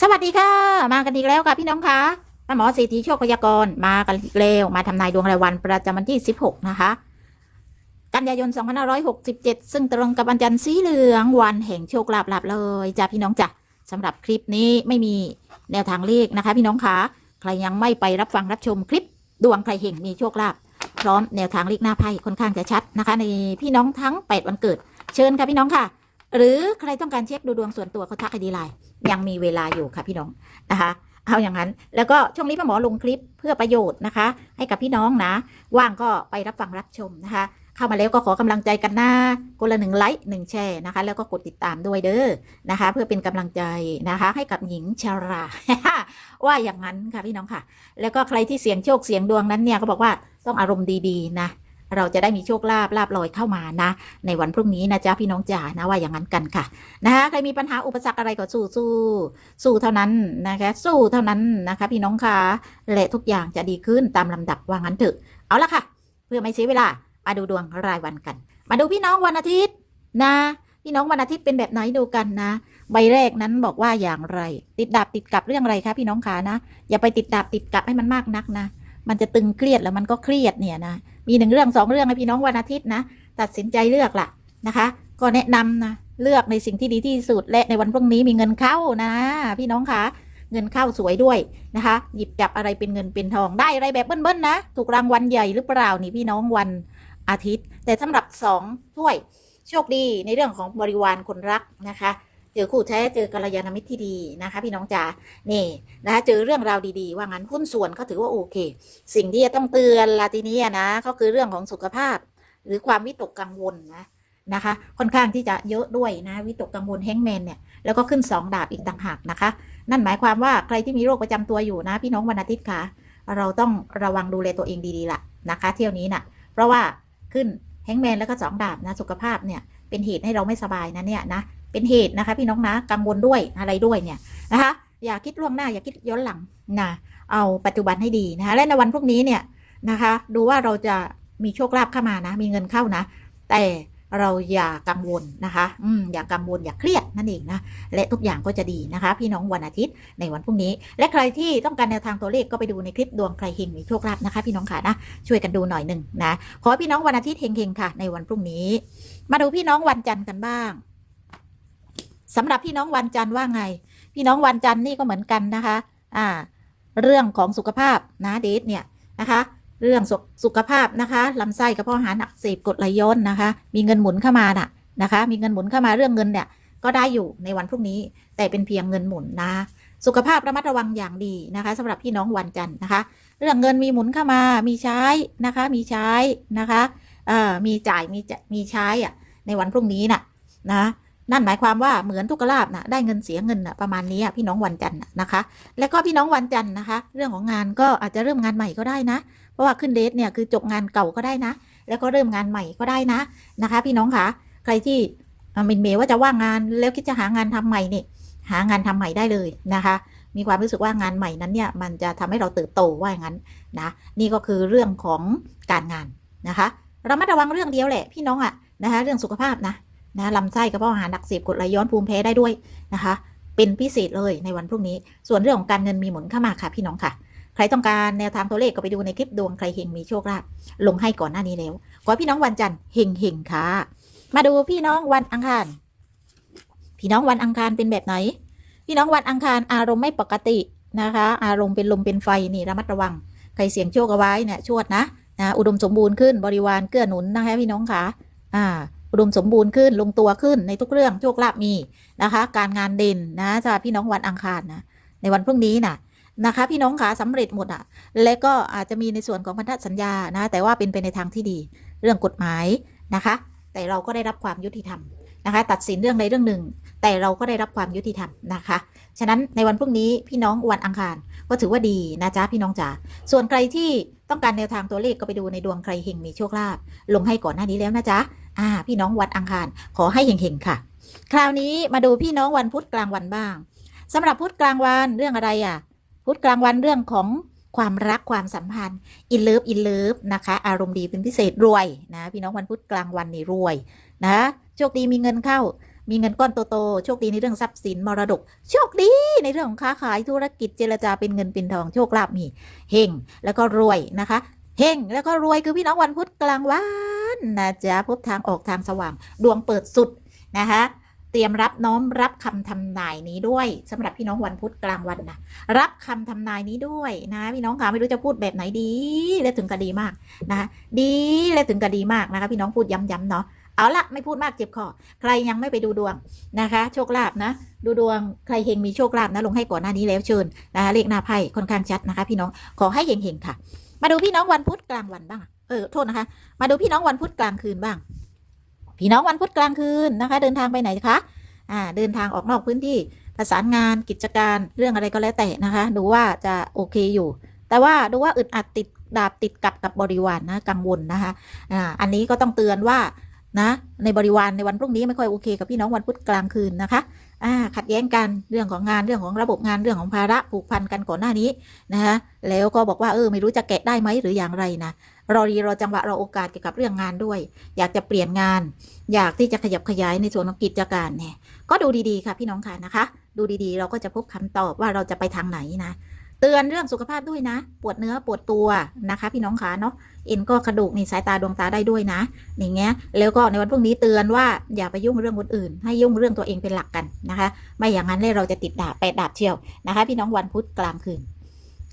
สวัสดีค่ะ มากันอีกแล้วค่ะพี่น้องคะป้าหมอสีทีโชคพยากรณ์มากันอีกแล้วมาทำนายดวงรายวันประจำวันที่ 16 นะคะ กันยายน 2567 ซึ่งตรงกับวันจันทร์สีเหลืองวันแห่งโชคลาภลาภเลยจ้าพี่น้องจ้ะสำหรับคลิปนี้ไม่มีแนวทางเลขนะคะ พี่น้องคะใครยังไม่ไปรับฟังรับชมคลิปดวงใครเห่งมีโชคลาภพร้อมแนวทางเลขหน้าไพ่ค่อนข้างจะชัดนะคะ ในพี่น้องทั้ง 8 วันเกิด เชิญค่ะพี่น้องค่ะ หรือใครต้องการเช็คดูดวงส่วนตัวเขาทักไอดีไลน์ ยังมีเวลาอยู่ค่ะพี่น้องนะคะเอาอย่างนั้น แล้วก็ช่วงนี้ป้าหมอลงคลิปเพื่อประโยชน์นะคะ ให้กับพี่น้องนะ ว่างก็ไปรับฟังรับชมนะคะ เข้ามาแล้วก็ขอกำลังใจกันหนะคนละหนึ่งไลค์หนึ่งแชร์นะคะ แล้วก็กดติดตามด้วยเด้อนะคะ เพื่อเป็นกำลังใจนะคะ ให้กับหญิงชารา ว่าอย่างนั้นค่ะพี่น้องค่ะ แล้วก็ใครที่เสียงโชคเสียงดวงนั้นเนี่ยก็บอกว่าต้องอารมณ์ดีๆนะ เราจะได้มีโชคลาภลาบลอยเข้ามานะ ในวันพรุ่งนี้นะจ๊ะพี่น้องจ๋านะว่าอย่างนั้นกันค่ะนะคะใครมีปัญหาอุปสรรคอะไรก็สู้สู้สู้เท่านั้นนะคะ สู้เท่านั้นนะคะ พี่น้องค่ะและทุกอย่างจะดีขึ้นตามลำดับว่างั้นเถอะเอาละค่ะ เพื่อไม่เสียเวลามาดูดวงรายวันกัน มาดูพี่น้องวันอาทิตย์นะพี่น้องวันอาทิตย์เป็นแบบไหนดูกันนะ ใบแรกนั้นบอกว่าอย่างไร ติดดาบติดกับเรื่องอะไรคะพี่น้องขานะ อย่าไปติดดาบติดกับให้มันมากนักนะ มันจะตึงเครียดแล้วมันก็เครียดเนี่ยนะ มีหนึ่งเรื่องสองเรื่องให้พี่น้องวันอาทิตย์นะ ตัดสินใจเลือกล่ะนะคะ ก็แนะนำนะเลือกในสิ่งที่ดีที่สุดและในวันพรุ่งนี้มีเงินเข้านะ พี่น้องคะเงินเข้าสวยด้วยนะคะ หยิบจับอะไรเป็นเงินเป็นทองได้อะไรแบบเบิ้ลๆนะ ถูกรางวัลใหญ่หรือเปล่านี่พี่น้องวันอาทิตย์ แต่สำหรับสองถ้วยโชคดีในเรื่องของบริวารคนรักนะคะ เจอคู่แท้เจอกัลยาณมิตรที่ดีนะคะ พี่น้องจ๋านี่นะคะเจอเรื่องราวดีๆ ว่างั้นหุ้นส่วนเขาถือว่าโอเค สิ่งที่จะต้องเตือนลาทีนี้นะก็คือเรื่องของสุขภาพ หรือความวิตกกังวลนะนะคะ ค่อนข้างที่จะเยอะด้วยนะวิตกกังวลแฮงแมนเนี่ยแล้วก็ขึ้นสองดาบอีกต่างหากนะคะ นั่นหมายความว่าใครที่มีโรคประจำตัวอยู่นะ พี่น้องวันอาทิตย์ค่ะเราต้องระวังดูแลตัวเองดีๆละนะคะ เที่ยวนี้น่ะ เพราะว่าขึ้นแฮงแมนแล้วก็สองดาบนะสุขภาพเนี่ยเป็นเหตุให้เราไม่สบายนะเนี่ยนะ เป็นเหตุนะคะ พี่น้องนะกังวลด้วยอะไรด้วยเนี่ยนะคะ อย่าคิดล่วงหน้าอย่าคิดย้อนหลังนะเอาปัจจุบันให้ดีนะคะ และในวันพรุ่งนี้เนี่ยนะคะ ดูว่าเราจะมีโชคลาภเข้ามานะ มีเงินเข้านะ แต่เราอย่ากังวลนะคะ อืมอย่ากังวลอย่าเครียดนั่นเองนะ และทุกอย่างก็จะดีนะคะ พี่น้องวันอาทิตย์ในวันพรุ่งนี้ และใครที่ต้องการแนวทางตัวเลขก็ไปดูในคลิปดวงใครเฮงมีโชคลาภนะคะ พี่น้องค่ะนะ ช่วยกันดูหน่อยหนึ่งนะ ขอพี่น้องวันอาทิตย์เฮงๆค่ะ ในวันพรุ่งนี้ มาดูพี่น้องวันจันทร์กันบ้าง สำหรับพี่น้องวันจันทร์ว่าไง พี่น้องวันจันทร์นี่ก็เหมือนกันนะคะอ่าเรื่องของสุขภาพนะเดทเนี่ยนะคะเรื่องสุขสุขภาพนะคะลำไส้กระเพาะอาหารอักเสบกดไหลย้อนนะคะ มีเงินหมุนเข้ามาน่ะนะคะ มีเงินหมุนเข้ามาเรื่องเงินเนี่ยก็ได้อยู่ในวันพรุ่งนี้ แต่เป็นเพียงเงินหมุนนะสุขภาพระมัดระวังอย่างดีนะคะสำหรับพี่น้องวันจันทร์นะคะ เรื่องเงินมีหมุนเข้ามา มีใช้นะคะ มีใช้นะคะเอ่อมีจ่ายมีจะมีใช้อะในวันพรุ่งนี้น่ะนะ นั่นหมายความว่าเหมือนทุกขลาบนะได้เงินเสียเงินนะประมาณนี้พี่น้องวันจันทร์นะคะ แล้วก็พี่น้องวันจันทร์นะคะ เรื่องของงานก็อาจจะเริ่มงานใหม่ก็ได้นะ เพราะว่าขึ้นเดทเนี่ยคือจบงานเก่าก็ได้นะ แล้วก็เริ่มงานใหม่ก็ได้นะนะคะ พี่น้องคะใครที่มินเมว่าจะว่างงานแล้วคิดจะหางานทำใหม่นี่หางานทำใหม่ได้เลยนะคะ มีความรู้สึกว่างานใหม่นั้นเนี่ยมันจะทำให้เราเติบโตว่าอย่างนั้นนะนี่ก็คือเรื่องของการงานนะคะเรามาระวังเรื่องเดียวแหละพี่น้องอะนะคะเรื่องสุขภาพนะ นะลำไส้กระเพาะอาหารอักเสบกรดไหลย้อนภูมิแพ้ได้ด้วยนะคะ เป็นพิเศษเลยในวันพรุ่งนี้ ส่วนเรื่องของการเงินมีหมุนเข้ามาค่ะพี่น้องค่ะ ใครต้องการแนวทางตัวเลขก็ไปดูในคลิปดวงใครเฮงมีโชคลาภลงให้ก่อนหน้านี้แล้วขอพี่น้องวันจันทร์เฮงเฮงค่ะ มาดูพี่น้องวันอังคาร พี่น้องวันอังคารเป็นแบบไหน พี่น้องวันอังคารอารมณ์ไม่ปกตินะคะ อารมณ์เป็นลมเป็นไฟนี่ระมัดระวัง ใครเสี่ยงโชคเอาไว้เนี่ยชวดนะนะอุดมสมบูรณ์ขึ้นบริวารเกื้อหนุนนะคะพี่น้องค่ะอ่า อุดมสมบูรณ์ขึ้นลงตัวขึ้นในทุกเรื่องโชคลาภมีนะคะ การงานเด่นนะสำหรับพี่น้องวันอังคารนะในวันพรุ่งนี้นะนะคะ พี่น้องขาสำเร็จหมดอะ และก็อาจจะมีในส่วนของพันธสัญญานะ แต่ว่าเป็นไปในทางที่ดี เรื่องกฎหมายนะคะ แต่เราก็ได้รับความยุติธรรมนะคะ ตัดสินเรื่องใดเรื่องหนึ่ง แต่เราก็ได้รับความยุติธรรมนะคะ ฉะนั้นในวันพรุ่งนี้พี่น้องวันอังคารก็ถือว่าดีนะจ๊ะพี่น้องจ๋าส่วนใครที่ต้องการแนวทางตัวเลขก็ไปดูในดวงใครเฮงมีโชคลาภลงให้ก่อนหน้านี้แล้วนะจ๊ะ อ่า พี่น้องวันอังคาร ขอให้เฮงๆค่ะ คราวนี้มาดูพี่น้องวันพุธกลางวันบ้างสำหรับพุธกลางวันเรื่องอะไรอะ พุธกลางวันเรื่องของความรักความสัมพันธ์อินเลิฟอินเลิฟนะคะ อารมณ์ดีเป็นพิเศษรวยนะ พี่น้องวันพุธกลางวันนี่รวยนะโชคดีมีเงินเข้า มีเงินก้อนโตๆโชคดีในเรื่องทรัพย์สินมรดก โชคดีในเรื่องของค้าขายธุรกิจเจรจาเป็นเงินเป็นทองโชคลาภมีเฮงแล้วก็รวยนะคะเฮงแล้วก็รวยคือพี่น้องวันพุธกลางวัน นะจ๊ะพบทางออกทางสว่าง ดวงเปิดสุดนะคะเตรียมรับน้อมรับคำทำนายนี้ด้วยสำหรับพี่น้องวันพุธกลางวันนะรับคำทำนายนี้ด้วยนะพี่น้องคะไม่รู้จะพูดแบบไหนดีและถึงก็ดีมากนะคะดีและถึงก็ดีมากนะคะพี่น้องพูดย้ำๆเนาะเอาละไม่พูดมากเจ็บคอใครยังไม่ไปดูดวงนะคะ โชคลาภนะ ดูดวงใครเฮงมีโชคลาภนะลงให้ก่อนหน้านี้แล้วเชิญนะคะเลขหน้าไพ่ค่อนข้างชัดนะคะ พี่น้องขอให้เฮงๆค่ะ มาดูพี่น้องวันพุธกลางวันบ้าง เออโทษนะคะ มาดูพี่น้องวันพุธกลางคืนบ้าง พี่น้องวันพุธกลางคืนนะคะ เดินทางไปไหนคะอ่าเดินทางออกนอกพื้นที่ประสานงานกิจการเรื่องอะไรก็แล้วแต่นะคะ ดูว่าจะโอเคอยู่ แต่ว่าดูว่าอึดอัดติดดาบติดกับกับบริวารนะกังวลนะคะอ่าอันนี้ก็ต้องเตือนว่านะในบริวารในวันพรุ่งนี้ไม่ค่อยโอเคกับพี่น้องวันพุธกลางคืนนะคะอ่าขัดแย้งกันเรื่องของงานเรื่องของระบบงานเรื่องของภาระผูกพันกันก่อนหน้านี้นะคะแล้วก็บอกว่าเออไม่รู้จะแกะได้ไหมหรืออย่างไรนะ รอรีรอจังหวะรอโอกาสเกี่ยวกับเรื่องงานด้วย อยากจะเปลี่ยนงาน อยากที่จะขยับขยายในส่วนของกิจการเนี่ยก็ดูดีๆค่ะพี่น้องค่ะนะคะ ดูดีๆ เราก็จะพบคำตอบว่าเราจะไปทางไหนนะเตือนเรื่องสุขภาพด้วยนะ ปวดเนื้อปวดตัวนะคะ พี่น้องขาเนาะเอ็นก็กระดูกในสายตาดวงตาได้ด้วยนะอย่างเงี้ยแล้วก็ในวันพรุ่งนี้เตือนว่าอย่าไปยุ่งเรื่องคนอื่น ให้ยุ่งเรื่องตัวเองเป็นหลักกันนะคะ ไม่อย่างนั้นเลยเราจะติดดาบแปดดาบเชียวนะคะ พี่น้องวันพุธกลางคืน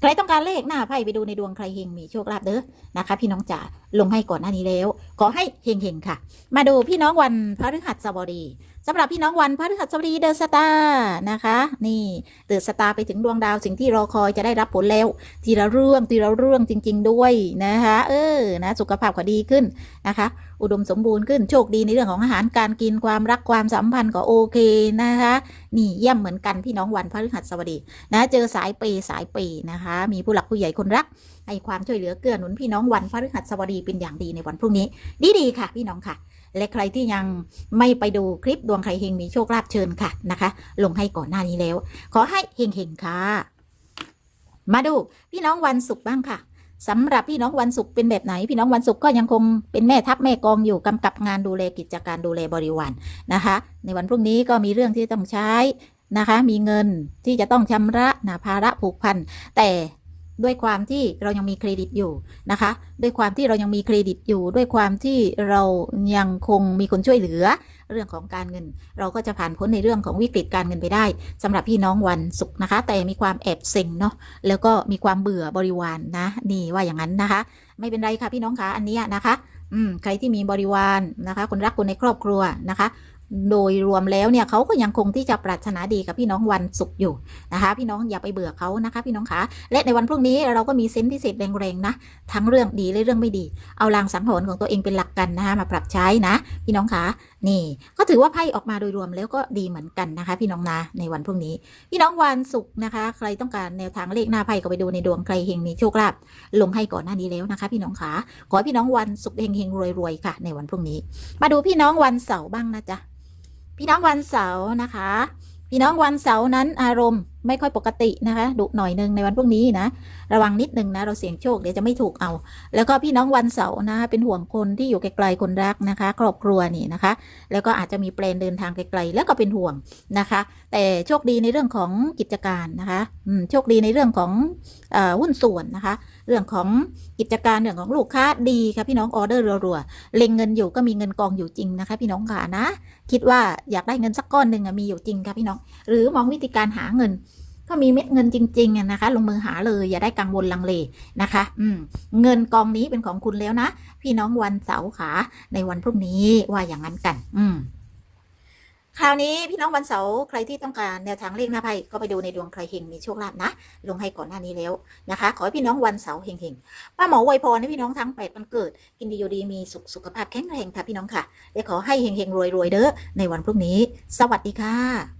ใครต้องการเลขหน้าไพ่ไปดูในดวงใครเฮงมีโชคลาภเด้อนะคะ พี่น้องจ๋าลงให้ก่อนหน้านี้แล้ว ขอให้เฮงๆค่ะ มาดูพี่น้องวันพฤหัสบดี สำหรับพี่น้องวันพฤหัสบดีเดอะสตาร์นะคะ นี่เดอะสตาร์ไปถึงดวงดาวสิ่งที่รอคอยจะได้รับผลแล้ว ทีละเรื่องทีละเรื่องจริง ๆ ด้วยนะคะ เออนะสุขภาพก็ดีขึ้นนะคะ อุดมสมบูรณ์ขึ้นโชคดีในเรื่องของอาหารการกินความรักความสัมพันธ์ก็โอเคนะคะ นี่เยี่ยมเหมือนกันพี่น้องวันพฤหัสบดีนะเจอสายเปย์สายเปย์นะคะ มีผู้หลักผู้ใหญ่คนรัก ให้ความช่วยเหลือเกื้อหนุนพี่น้องวันพฤหัสบดีเป็นอย่างดีในวันพรุ่งนี้ ดีๆค่ะ พี่น้องค่ะ และใครที่ยังไม่ไปดูคลิปดวงใครเฮงมีโชคลาภเชิญค่ะนะคะ ลงให้ก่อนหน้านี้แล้ว ขอให้เฮงๆค่ะ มาดูพี่น้องวันศุกร์บ้างค่ะสำหรับพี่น้องวันศุกร์เป็นแบบไหน พี่น้องวันศุกร์ก็ยังคงเป็นแม่ทัพแม่กองอยู่กำกับงานดูแลกิจการดูแลบริวารนะคะ ในวันพรุ่งนี้ก็มีเรื่องที่ต้องใช้นะคะ มีเงินที่จะต้องชำระนะภาระผูกพันแต่ ด้วยความที่เรายังมีเครดิตอยู่นะคะ ด้วยความที่เรายังมีเครดิตอยู่ ด้วยความที่เรายังคงมีคนช่วยเหลือเรื่องของการเงิน เราก็จะผ่านพ้นในเรื่องของวิกฤตการเงินไปได้สำหรับพี่น้องวันศุกร์นะคะ แต่มีความแอบเซ็งเนาะแล้วก็มีความเบื่อบริวารนนะนี่ว่าอย่างนั้นนะคะ ไม่เป็นไรค่ะพี่น้องคะอันนี้นะคะ อืมใครที่มีบริวารนะคะ คนรักคนในครอบครัวนะคะ โดยรวมแล้วเนี่ยเขาก็ยังคงที่จะปรารถนาดีกับพี่น้องวันศุกร์อยู่นะคะ พี่น้องอย่าไปเบื่อเขานะคะ พี่น้องคะและในวันพรุ่งนี้เราก็มีเซนส์พิเศษแรงๆนะทั้งเรื่องดีและเรื่องไม่ดี เอาลางสังหรณ์ของตัวเองเป็นหลักกันนะคะมาปรับใช้นะ พี่น้องคะนี่ ก็ถือว่าไพ่ออกมาโดยรวมแล้วก็ดีเหมือนกันนะคะ พี่น้องนะในวันพรุ่งนี้ พี่น้องวันศุกร์นะคะ ใครต้องการแนวทางเลขหน้าไพ่ก็ไปดูในดวงใครเฮงมีโชคลาภลงให้ก่อนหน้านี้แล้วนะคะ พี่น้องคะขอให้พี่น้องวันศุกร์เฮงเฮงรวยรวยๆค่ะ ในวันพรุ่งนี้ มาดูพี่น้องวันเสาร์บ้างนะจ๊ะ พี่น้องวันเสาร์นะคะ พี่น้องวันเสาร์นั้นอารมณ์ไม่ค่อยปกตินะคะดุหน่อยหนึงในวันพรุ่งนี้นะ ระวังนิดนึงนะ เราเสี่ยงโชคเดี๋ยวจะไม่ถูกเอา แล้วก็พี่น้องวันเสาร์นะคะเป็นห่วงคนที่อยู่ไกลๆคนรักนะคะ ครอบครัวนี่นะคะ แล้วก็อาจจะมีแปลนเดินทางไกลๆแล้วก็เป็นห่วงนะคะ แต่โชคดีในเรื่องของกิจการนะคะโชคดีในเรื่องของอหุ้นส่วนนะคะเรื่องของกิจการเรื่องของลูกค้าดีค่ะพี่น้องออเดอร์รัวๆเล็งเงินอยู่ก็มีเงินกองอยู่จริงนะคะ พี่น้องค่ะนะ คิดว่าอยากได้เงินสักก้อนหนึ่งมีอยู่จริงค่ะพี่น้อง หรือมองวิธีการหาเงิน ก็มีเม็ดเงินจริงๆนะคะ ลงมือหาเลยอย่าได้กังวลลังเลนะคะ อืมเงินกองนี้เป็นของคุณแล้วนะ พี่น้องวันเสาร์ขาในวันพรุ่งนี้ว่าอย่างนั้นกัน อืมาวนี้พี่น้องวันเสาร์ใครที่ต้องการแนวทางเลขหน้าไพ่ก็ไปดูในดวงใครเฮงมีโชคลาภนะ ลงให้ก่อนหน้านี้แล้วนะคะ ขอให้พี่น้องวันเสาร์เฮงๆป้าหมอไวยพรให้พี่น้องทั้งแปดวันเกิด กินดีอยู่ดีมีสุขสุขภาพแข็งแรงค่ะพี่น้องค่ะและขอให้เฮงๆรวยๆเด้อในวันพรุ่งนี้ สวัสดีค่ะ